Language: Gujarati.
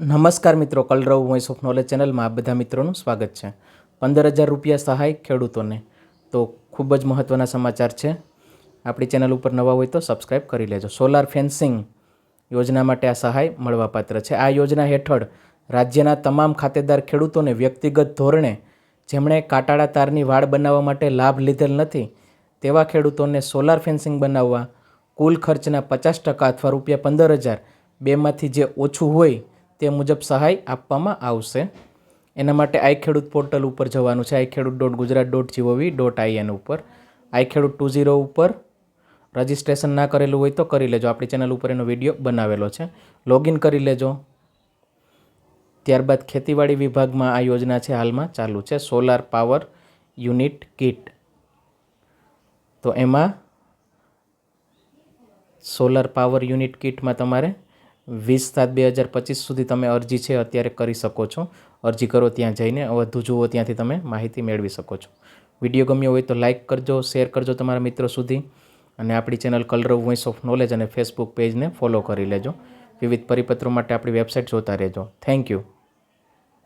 નમસ્કાર મિત્રો, કલરવ વોઇસ ઓફ નોલેજ ચેનલમાં આ બધા મિત્રોનું સ્વાગત છે. પંદર હજાર રૂપિયા સહાય ખેડૂતોને. તો ખૂબ જ મહત્ત્વના સમાચાર છે. આપણી ચેનલ ઉપર નવા હોય તો સબસ્ક્રાઈબ કરી લેજો. સોલાર ફેન્સિંગ યોજના માટે આ સહાય મળવાપાત્ર છે. આ યોજના હેઠળ રાજ્યના તમામ ખાતેદાર ખેડૂતોને વ્યક્તિગત ધોરણે જેમણે કાટાળા તારની વાડ બનાવવા માટે લાભ લીધેલ નથી, તેવા ખેડૂતોને સોલાર ફેન્સિંગ બનાવવા કુલ ખર્ચના પચાસ ટકા અથવા રૂપિયા પંદર હજાર બેમાંથી જે ઓછું હોય તે મુજબ સહાય આપવામાં આવશે. એના માટે આઈ ખેડૂત પોર્ટલ ઉપર જવાનું છે. I Khedut dot Gujarat dot G O V dot I N ઉપર. આઈ ખેડૂત ટુ ઝીરો ઉપર. રજિસ્ટ્રેશન ના કરેલું હોય તો કરી લેજો. આપણી ચેનલ ઉપર એનો વીડિયો બનાવેલો છે. લોગિન કરી લેજો. ત્યારબાદ ખેતીવાડી વિભાગમાં આ યોજના છે હાલમાં ચાલુ છે. સોલાર પાવર યુનિટ કિટ તો એમાં સોલાર પાવર યુનિટ કિટમાં તમારે વીસ સાત બે હજાર પચીસ સુધી તમે અરજી છે અત્યારે કરી શકો છો. અરજી કરો ત્યાં જઈને વધુ જુઓ ત્યાંથી તમે માહિતી મેળવી શકો છો. વીડિયો ગમ્યો હોય તો લાઇક કરજો, શેર કરજો તમારા મિત્રો સુધી. અને આપણી channel Kalrav voice of knowledge અને ફેસબુક પેજને ફોલો કરી લેજો. વિવિધ પરિપત્રો માટે આપણી વેબસાઇટ જોતા રહેજો. Thank you